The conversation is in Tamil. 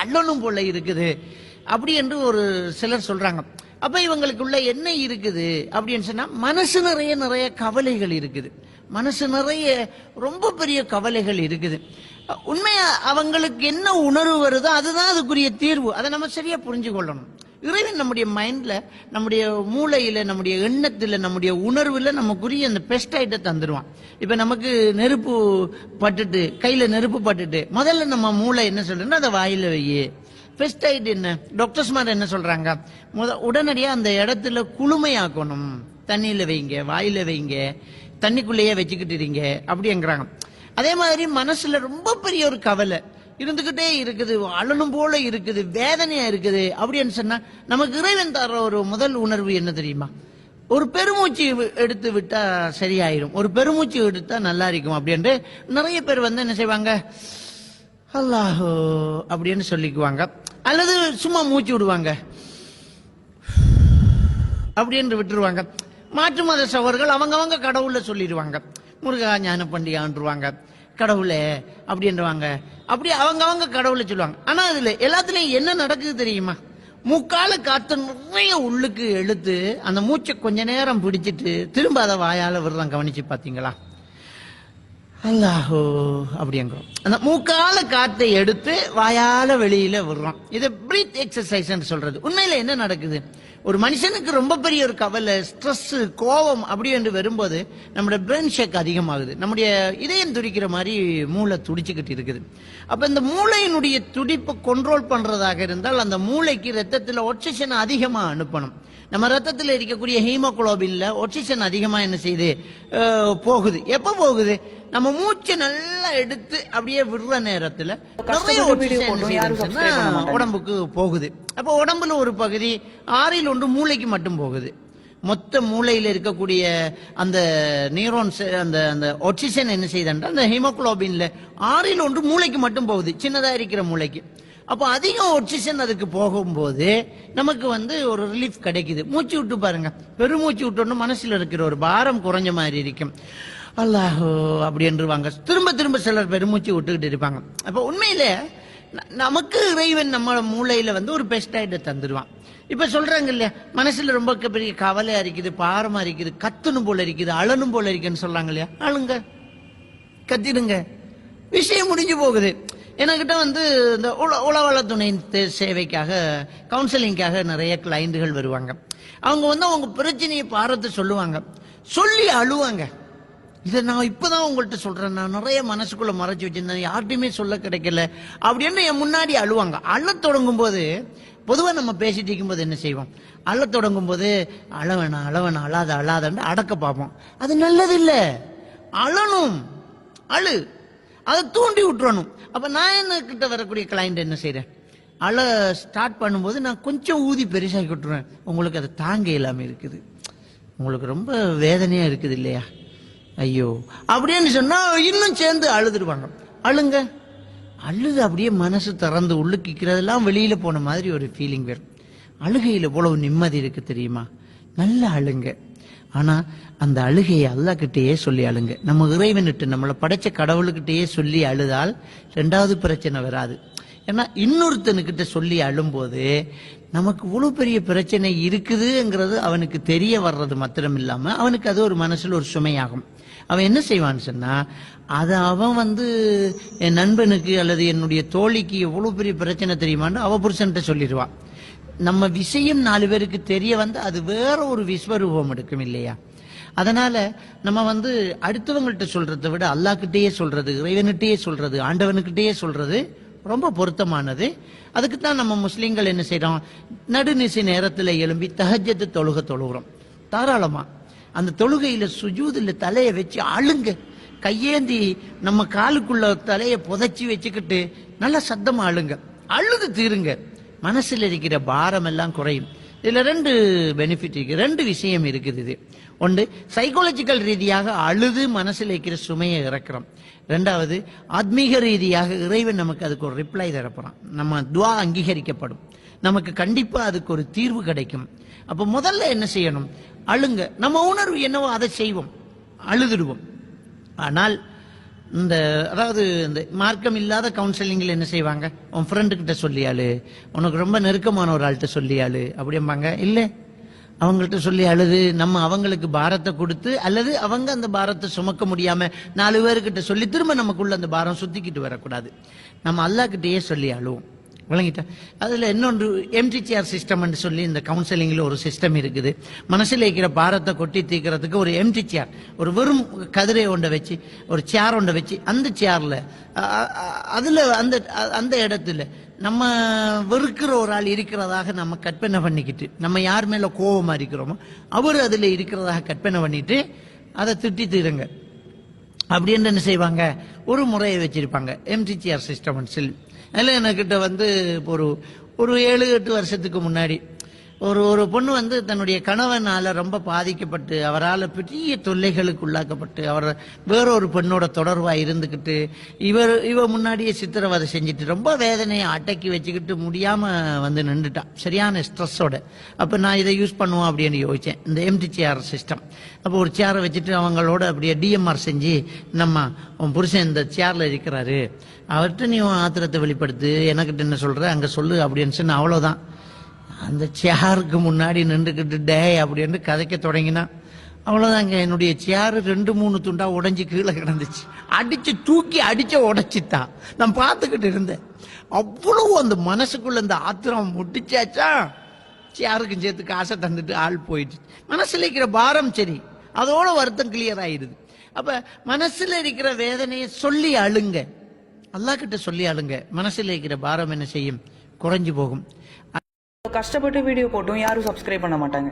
அள்ளணும் போல இருக்குது. அப்படி என்று ஒரு சிலர் சொல்றாங்க. அப்ப இவங்களுக்குள்ள என்ன இருக்குது? அப்படின்னு சொன்னா மனசு நிறைய நிறைய கவலைகள் இருக்குது. மனசு நிறைய ரொம்ப பெரிய கவலைகள் இருக்குது. உண்மையா அவங்களுக்கு என்ன உணர்வு வருதோ அதுதான் அதுக்குரிய தீர்வு. அதை நம்ம சரியா புரிஞ்சு கொள்ளணும் இறைவன் நம்முடைய மைண்ட்ல நம்முடைய மூளையில நம்முடைய எண்ணத்துல நம்முடைய உணர்வுல நமக்குரிய அந்த பெஸ்ட் ஐட்டை தந்துடுவான் இப்ப நமக்கு நெருப்பு பட்டுட்டு கையில நெருப்பு பட்டுட்டு முதல்ல நம்ம மூளை என்ன சொல்றேன்னா அதை வாயில வையே. பெஸ்ட் ஐட் என்ன? டாக்டர்ஸ் மாதிரி என்ன சொல்றாங்க? முத உடனடியா அந்த இடத்துல குளுமையாக்கணும். தண்ணியில வைங்க வாயில வைங்க தண்ணிக்குள்ளேயே வச்சுக்கிட்டு இருங்க அப்படிங்கிறாங்க. அதே மாதிரி மனசுல ரொம்ப பெரிய ஒரு கவலை. இருந்துகிட்டே இருக்குது அழலும் போல இருக்குது வேதனையா இருக்குது. அப்படின்னு சொன்னா நமக்கு இறைவன் தர ஒரு முதல் உணர்வு என்ன தெரியுமா? ஒரு பெருமூச்சு வி- எடுத்து விட்டா சரியாயிரும். ஒரு பெருமூச்சு எடுத்தா நல்லா இருக்கும் அப்படின்ட்டு நிறைய பேர் வந்து என்ன செய்வாங்க? அல்லாஹோ அப்படின்னு சொல்லிக்குவாங்க. அல்லது சும்மா மூச்சு விடுவாங்க. அப்படின்னு விட்டுருவாங்க. மாற்று மத சவர்கள் அவங்கவங்க கடவுளில் சொல்லிடுவாங்க. முருகா ஞான பண்டிகான்றுவாங்க கடவுளே அப்படின்றவாங்க. அப்படி அவங்க அவங்க கடவுளை சொல்லுவாங்க. ஆனா அதுல எல்லாத்துலயும் என்ன நடக்குது தெரியுமா? முக்கால காத்து நிறைய உள்ளுக்கு எழுத்து அந்த மூச்சை கொஞ்ச நேரம் பிடிச்சிட்டு திரும்ப அதை வாயால விடுறான் கவனிச்சு பாத்தீங்களா? அல்லாஹோ அப்படிங்கிறோம் அந்த மூக்கால காத்தை எடுத்து வாயால வெளியில விடுறோம் இது பிரீத் எக்ஸசைஸ் சொல்றது. உண்மையில என்ன நடக்குது? ஒரு மனுஷனுக்கு ரொம்ப பெரிய ஒரு கவலை ஸ்ட்ரெஸ் கோபம் அப்படி என்று வரும்போது நம்முடைய பிரெயின் ஷேக் அதிகமாகுது. நம்முடைய இதயம் துடிக்கிற மாதிரி மூளை துடிச்சுக்கிட்டு இருக்குது. அப்ப இந்த மூளையினுடைய துடிப்பை கண்ட்ரோல் பண்றதாக இருந்தால் அந்த மூளைக்கு ரத்தத்தில் ஆக்சிஜன் அதிகமாக அனுப்பணும். நம்ம ரத்தத்தில் இருக்கக்கூடிய ஹீமோகுளோபின்ல ஆக்சிஜன் அதிகமாக என்ன செய்யுது? போகுது. எப்போ போகுது? நம்ம மூச்சை நல்லா எடுத்து அப்படியே விடுற நேரத்துல நிறைய செய்யுதுன்னு உடம்புக்கு போகுது. அப்ப உடம்புல ஒரு பகுதி ஆறில் ஒன்று மூளைக்கு மட்டும் போகுது. மொத்த மூளையில இருக்கக்கூடிய அந்த நியூரான்ஸ் அந்த அந்த ஆக்சிஜன் என்ன செய்யுதுன்றா அந்த ஹீமோகுளோபின்ல ஆறில் ஒன்று மூளைக்கு மட்டும் போகுது. சின்னதா இருக்கிற மூளைக்கு. அப்போ அதிகம் ஆக்சிஜன் அதுக்கு போகும்போது நமக்கு வந்து ஒரு ரிலீஃப் கிடைக்குது. மூச்சு விட்டு பாருங்க. பெருமூச்சு விட்டோன்னு மனசுல இருக்கிற ஒரு பாரம் குறைஞ்ச மாதிரி இருக்கும். அல்லாஹோ அப்படின்றவாங்க திரும்ப திரும்ப சிலர் பெருமூச்சு விட்டுக்கிட்டு இருப்பாங்க. அப்போ உண்மையில ந- நமக்கு இறைவன் நம்ம மூளையில வந்து ஒரு பெஸ்ட் தந்துடுவான் இப்ப சொல்றாங்க இல்லையா மனசுல ரொம்ப பெரிய கவலையா இருக்குது பாரமா இருக்குது கத்தணும் போல இருக்குது அழணும் போல இருக்குன்னு சொல்றாங்க இல்லையா அழுங்க கத்திடுங்க. விஷயம் முடிஞ்சு போகுது. என்கிட்ட வந்து இந்த உள- உளவள துணை சேவைக்காக கவுன்சிலிங்காக நிறைய கிளைண்டுகள் வருவாங்க. அவங்க வந்து அவங்க பிரச்சனையை பாரத்தை சொல்லுவாங்க. சொல்லி அழுவாங்க. இதை நான் இப்பதான் உங்கள்கிட்ட சொல்றேன். நான் நிறைய மனசுக்குள்ள மறைச்சு வச்சிருந்தேன். யார்கிட்டயுமே சொல்ல கிடைக்கல. அப்படின்னு என் முன்னாடி அழுவாங்க. அழ தொடங்கும் போது பொதுவாக நம்ம பேசிட்டு இருக்கும்போது என்ன செய்வோம்? அழ தொடங்கும் போது அழ வேணாம் அழாத அழாதன்னு அடக்க பார்ப்போம். அது நல்லது இல்லை அழணும். அழு. அதை தூண்டி விட்டுறணும். அப்போ நான் என்ன கிட்ட வரக்கூடிய கிளைண்ட் என்ன செய்கிறேன் அழ ஸ்டார்ட் பண்ணும்போது நான் கொஞ்சம் ஊதி பெருசாக்கி விட்டுருவேன். உங்களுக்கு அதை தாங்க இல்லாமல் இருக்குது. உங்களுக்கு ரொம்ப வேதனையாக இருக்குது இல்லையா? ஐயோ. அப்படின்னு சொன்னா இன்னும் சேர்ந்து அழுதுடுவாங்க அழுங்க. அழுது அப்படியே மனசு திறந்து உள்ளுக்கிக்கிறதெல்லாம் வெளியில போன மாதிரி ஒரு ஃபீலிங் வரும் அழுகையில போல நிம்மதி இருக்கு தெரியுமா? நல்லா அழுங்க. ஆனா அந்த அழுகையை அல்லாஹ்கிட்டயே சொல்லி அழுங்க. நம்ம இறைவன்கிட்ட நம்மளை படைச்ச கடவுளுக்கிட்டேயே சொல்லி அழுதால் ரெண்டாவது பிரச்சனை வராது. ஏன்னா இன்னொருத்தனுக்கிட்ட சொல்லி அழும்போது நமக்கு இவ்வளவு பெரிய பிரச்சனை இருக்குதுங்கிறது அவனுக்கு தெரிய வர்றது மாத்திரம் இல்லாம அவனுக்கு அது ஒரு மனசுல ஒரு சுமையாகும். அவன் என்ன செய்வான்னு சொன்னா அதை அவன் வந்து என் நண்பனுக்கு அல்லது என்னுடைய தோழிக்கு எவ்வளவு பெரிய பிரச்சனை தெரியுமான்னு அவ புருஷன்கிட்ட சொல்லிடுவான் நம்ம விஷயம் நாலு பேருக்கு தெரிய வந்து அது வேற ஒரு விஸ்வரூபம் எடுக்கும் இல்லையா? அதனால நம்ம வந்து அடுத்தவங்கள்ட்ட சொல்றதை விட அல்லாக்கிட்டேயே சொல்றது இறைவன்கிட்டயே சொல்றது ஆண்டவனுக்கிட்டேயே சொல்றது ரொம்ப பொருத்தமானது. அதுக்கு தான் நம்ம முஸ்லீம்கள் என்ன செய்கிறோம் நடுநிசி நேரத்தில் எழும்பி தஹஜ்ஜத்து தொழுக தொழுகிறோம் தாராளமாக அந்த தொழுகையில் சுஜூதில் தலையை வச்சு அழுங்க. கையேந்தி நம்ம காலுக்குள்ள தலையை புதைச்சி வச்சுக்கிட்டு நல்லா சத்தமாக அழுங்க. அழுது தீருங்க. மனசில் இருக்கிற பாரம் எல்லாம் குறையும். இதுல ரெண்டு பெனிஃபிட் இருக்கு. ரெண்டு விஷயம் இருக்குது இது. ஒன்று சைக்காலஜிக்கல் ரீதியாக அழுது மனசில் இருக்கிற சுமையை இறக்குறோம். ரெண்டாவது ஆத்மீக ரீதியாக இறைவன் நமக்கு அதுக்கு ஒரு ரிப்ளை தரப்போகிறான் நம்ம துவா அங்கீகரிக்கப்படும். நமக்கு கண்டிப்பாக அதுக்கு ஒரு தீர்வு கிடைக்கும். அப்போ முதல்ல என்ன செய்யணும்? அழுங்க. நம்ம உணர்வு என்னவோ அதை செய்வோம். அழுதுடுவோம். ஆனால் இந்த அதாவது இந்த மார்க்கம் இல்லாத கவுன்சிலிங்கில் என்ன செய்வாங்க? உன் ஃப்ரெண்டு கிட்ட சொல்லியாளு. உனக்கு ரொம்ப நெருக்கமான ஒரு ஆள்கிட்ட சொல்லியாளு. அப்படிம்பாங்க. இல்லை. அவங்கள்ட்ட சொல்லி அழுது நம்ம அவங்களுக்கு பாரத்தை கொடுத்து அல்லது அவங்க அந்த பாரத்தை சுமக்க முடியாம நாலு பேர்கிட்ட சொல்லி திரும்ப நமக்குள்ள அந்த பாரம் சுத்திக்கிட்டு வரக்கூடாது. நம்ம அல்லாஹ்கிட்டயே சொல்லி அழுவோம் விளங்கிட்டா அதில் இன்னொன்று எம்டிசிஆர் சிஸ்டம்னு சொல்லி இந்த கவுன்சிலிங்கில் ஒரு சிஸ்டம் இருக்குது. மனசில் இருக்கிற பாரத்தை கொட்டி தீக்கிறதுக்கு ஒரு எம்டிசிஆர் ஒரு வெறும் கதிரை ஒன்றை வச்சு ஒரு சேர் ஒன்றை வச்சு அந்த சேரில் அதில் அந்த அந்த இடத்துல நம்ம வெறுக்கிற ஒரு ஆள் இருக்கிறதாக நம்ம கற்பனை பண்ணிக்கிட்டு நம்ம யார் மேலே கோபமாக இருக்கிறோமோ அவர் அதில் இருக்கிறதாக கற்பனை பண்ணிட்டு அதை திட்டி தீருங்க. அப்படின்னு என்ன செய்வாங்க? ஒரு முறையை வச்சிருப்பாங்க. எம்டிசிஆர் சிஸ்டம் சொல்லி. அதில் என்கிட்ட வந்து ஒரு ஒரு ஏழு எட்டு வருஷத்துக்கு முன்னாடி ஒரு ஒரு பொண்ணு வந்து தன்னுடைய கணவனால ரொம்ப பாதிக்கப்பட்டு அவரால் பெரிய தொல்லைகளுக்கு உள்ளாக்கப்பட்டு அவர் வேறொரு பெண்ணோட தொடர்பாக இருந்துக்கிட்டு இவர் இவ முன்னாடியே சித்திரவதை செஞ்சுட்டு ரொம்ப வேதனையை அடக்கி வச்சுக்கிட்டு முடியாமல் வந்து நின்றுட்டான் சரியான ஸ்ட்ரெஸ்ஸோட அப்போ நான் இதை யூஸ் பண்ணுவோம் அப்படின்னு யோசித்தேன் இந்த எம்டி சேர் சிஸ்டம் அப்போ ஒரு சேரை வச்சுட்டு அவங்களோட அப்படியே டிஎம்ஆர் செஞ்சு நம்ம உன் புருஷன் இந்த சேரில் இருக்கிறாரு. அவர்கிட்ட நீ உன் ஆத்திரத்தை வெளிப்படுத்து. எனக்கிட்ட என்ன சொல்கிற அங்கே சொல்லு அப்படின்னு சொன்ன அவ்வளோதான் அந்த சேருக்கு முன்னாடி நின்றுக்கிட்டு டே அப்படின்னு கதைக்க தொடங்கினான் அவ்வளோதாங்க என்னுடைய சேரு ரெண்டு மூணு துண்டா உடஞ்சி கீழே கிடந்துச்சு. அடிச்சு தூக்கி அடிச்ச உடைச்சித்தான் நான் பார்த்துக்கிட்டு இருந்தேன். அவ்வளவு அந்த மனசுக்குள்ள இந்த ஆத்திரம் முட்டிச்சாச்சா? சேருக்கும் சேர்த்து காசை தந்துட்டு ஆள் போயிடுச்சு. மனசில் இருக்கிற பாரம் சரி. அதோட வருத்தம் கிளியர் ஆயிடுது அப்ப மனசுல இருக்கிற வேதனையை சொல்லி அழுங்க. அல்லாஹ் கிட்ட சொல்லி அழுங்க. மனசுல இருக்கிற பாரம் என்ன செய்யும்? குறைஞ்சு போகும். கஷ்டப்பட்டு வீடியோ போட்டும் யாரும் சப்ஸ்கிரைப் பண்ண மாட்டாங்க.